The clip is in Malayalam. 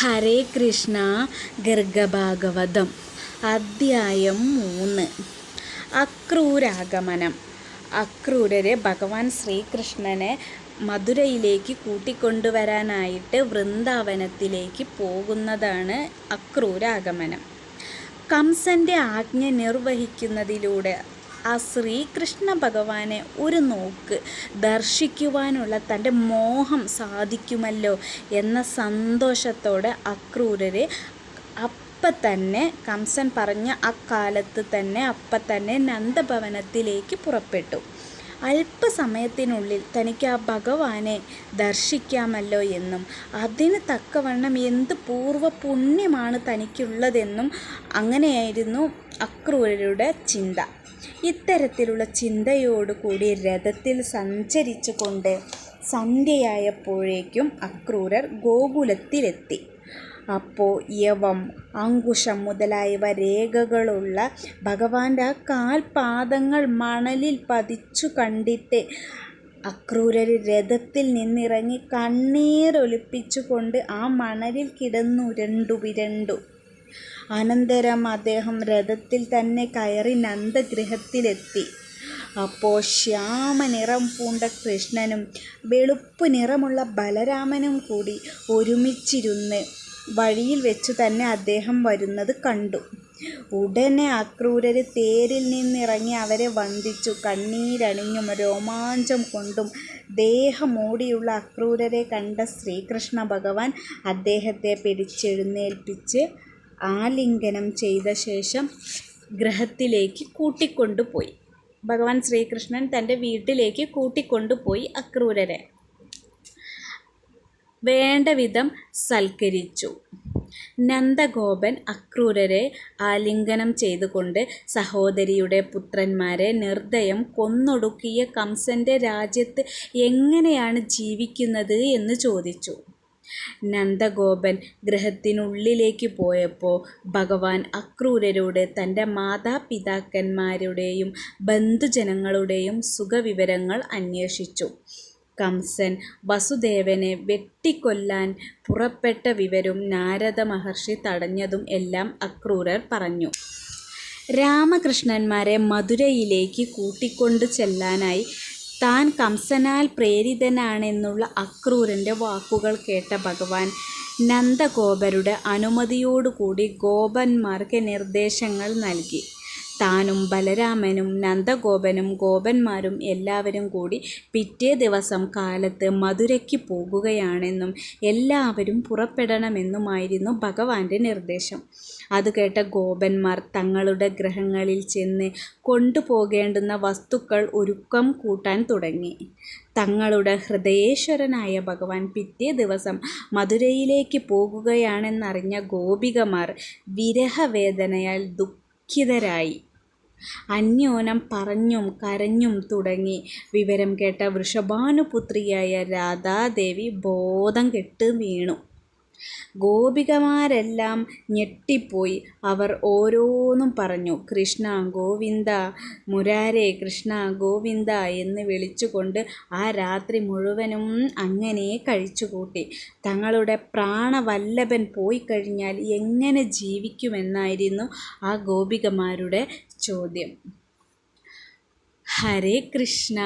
ഹരേ കൃഷ്ണ ഗർഗഭാഗവതം അദ്ധ്യായം മൂന്ന്. അക്രൂരാഗമനം. അക്രൂരരെ ഭഗവാൻ ശ്രീകൃഷ്ണനെ മധുരയിലേക്ക് കൂട്ടിക്കൊണ്ടുവരാനായിട്ട് വൃന്ദാവനത്തിലേക്ക് പോകുന്നതാണ് അക്രൂരാഗമനം. കംസന്റെ ആജ്ഞ നിർവഹിക്കുന്നതിലൂടെ ആ ശ്രീകൃഷ്ണ ഭഗവാനെ ഒരു നോക്ക് ദർശിക്കുവാനുള്ള തന്റെ മോഹം സാധിക്കുമല്ലോ എന്ന സന്തോഷത്തോടെ അക്രൂരരെ അപ്പം തന്നെ കംസൻ പറഞ്ഞ അക്കാലത്ത് തന്നെ അപ്പം തന്നെ നന്ദഭവനത്തിലേക്ക് പുറപ്പെട്ടു. അല്പസമയത്തിനുള്ളിൽ തനിക്ക് ആ ഭഗവാനെ ദർശിക്കാമല്ലോ എന്നും അതിന് തക്കവണ്ണം എന്ത് പൂർവ പുണ്യമാണ് തനിക്കുള്ളതെന്നും അങ്ങനെയായിരുന്നു അക്രൂരരുടെ ചിന്ത. ഇത്തരത്തിലുള്ള ചിന്തയോടുകൂടി രഥത്തിൽ സഞ്ചരിച്ചു കൊണ്ട് സന്ധ്യയായപ്പോഴേക്കും അക്രൂരർ ഗോകുലത്തിലെത്തി. അപ്പോൾ യവം അങ്കുശം മുതലായവ രേഖകളുള്ള ഭഗവാന്റെ ആ കാൽപാദങ്ങൾ മണലിൽ പതിച്ചു കണ്ടിട്ട് അക്രൂരർ രഥത്തിൽ നിന്നിറങ്ങി കണ്ണീരൊലിപ്പിച്ചുകൊണ്ട് ആ മണലിൽ കിടന്നുരുണ്ടു വിരണ്ടു. അനന്തരം അദ്ദേഹം രഥത്തിൽ തന്നെ കയറി നന്ദഗൃഹത്തിലെത്തി. അപ്പോൾ ശ്യാമനിറം പൂണ്ട കൃഷ്ണനും വെളുപ്പ് നിറമുള്ള ബലരാമനും കൂടി ഒരുമിച്ചിരുന്ന് വഴിയിൽ വെച്ചു തന്നെ അദ്ദേഹം വരുന്നത് കണ്ടു. ഉടനെ അക്രൂരര് തേരിൽ നിന്നിറങ്ങി അവരെ വന്ദിച്ചു. കണ്ണീരണിഞ്ഞും രോമാഞ്ചം കൊണ്ടും ദേഹമോടിയുള്ള അക്രൂരരെ കണ്ട ശ്രീകൃഷ്ണ ഭഗവാൻ അദ്ദേഹത്തെ പിടിച്ചെഴുന്നേൽപ്പിച്ച് ആലിംഗനം ചെയ്ത ശേഷം ഗ്രഹത്തിലേക്ക് കൂട്ടിക്കൊണ്ടുപോയി. ഭഗവാൻ ശ്രീകൃഷ്ണൻ തന്റെ വീട്ടിലേക്ക് കൂട്ടിക്കൊണ്ടുപോയി അക്രൂരരെ. വേണ്ട വിധം സൽക്കരിച്ചു. നന്ദഗോപൻ അക്രൂരരെ ആലിംഗനം ചെയ്തുകൊണ്ട് സഹോദരിയുടെ പുത്രന്മാരെ നിർദ്ദയം കൊന്നൊടുക്കിയ കംസന്റെ രാജ്യത്ത് എങ്ങനെയാണ് ജീവിക്കുന്നത് എന്ന് ചോദിച്ചു. നന്ദഗോപൻ ഗ്രഹത്തിനുള്ളിലേക്ക് പോയപ്പോൾ ഭഗവാൻ അക്രൂരരോട് തന്റെ മാതാപിതാക്കന്മാരുടെയും ബന്ധുജനങ്ങളുടെയും സുഖവിവരങ്ങൾ അന്വേഷിച്ചു. കംസൻ വസുദേവനെ വെട്ടിക്കൊല്ലാൻ പുറപ്പെട്ട വിവരും നാരദ മഹർഷി തടഞ്ഞതും എല്ലാം അക്രൂരർ പറഞ്ഞു. രാമകൃഷ്ണന്മാരെ മധുരയിലേക്ക് കൂട്ടിക്കൊണ്ടു ചെല്ലാനായി താൻ കംസനാൽ പ്രേരിതനാണെന്നുള്ള അക്രൂരന്റെ വാക്കുകൾ കേട്ട ഭഗവാൻ നന്ദഗോപരുടെ അനുമതിയോടുകൂടി ഗോപന്മാർക്ക് നിർദ്ദേശങ്ങൾ നൽകി. താനും ബലരാമനും നന്ദഗോപനും ഗോപന്മാരും എല്ലാവരും കൂടി പിറ്റേ ദിവസം കാലത്ത് മധുരയ്ക്ക് പോകുകയാണെന്നും എല്ലാവരും പുറപ്പെടണമെന്നുമായിരുന്നു ഭഗവാന്റെ നിർദ്ദേശം. അത് കേട്ട ഗോപന്മാർ തങ്ങളുടെ ഗ്രഹങ്ങളിൽ ചെന്ന് കൊണ്ടുപോകേണ്ടുന്ന വസ്തുക്കൾ ഒരുക്കം കൂട്ടാൻ തുടങ്ങി. തങ്ങളുടെ ഹൃദയേശ്വരനായ ഭഗവാൻ പിറ്റേ ദിവസം മധുരയിലേക്ക് പോകുകയാണെന്നറിഞ്ഞ ഗോപികമാർ വിരഹവേദനയാൽ ദുഃഖിതരായി. അന്യോനം പറഞ്ഞും കരഞ്ഞും തുടങ്ങി. വിവരം കേട്ട വൃഷഭാനുപുത്രിയായ രാധാദേവി ബോധം കെട്ട് വീണു. ഗോപികമാരെല്ലാം ഞെട്ടിപ്പോയി. അവർ ഓരോന്നും പറഞ്ഞു. കൃഷ്ണ ഗോവിന്ദ മുരാരേ കൃഷ്ണ ഗോവിന്ദ എന്ന് വിളിച്ചുകൊണ്ട് ആ രാത്രി മുഴുവനും അങ്ങനെ കഴിച്ചുകൂട്ടി. തങ്ങളുടെ പ്രാണവല്ലഭൻ പോയി കഴിഞ്ഞാൽ എങ്ങനെ ജീവിക്കുമെന്നായിരുന്നു ആ ഗോപികമാരുടെ ചോദ്യം. ഹരേ കൃഷ്ണ.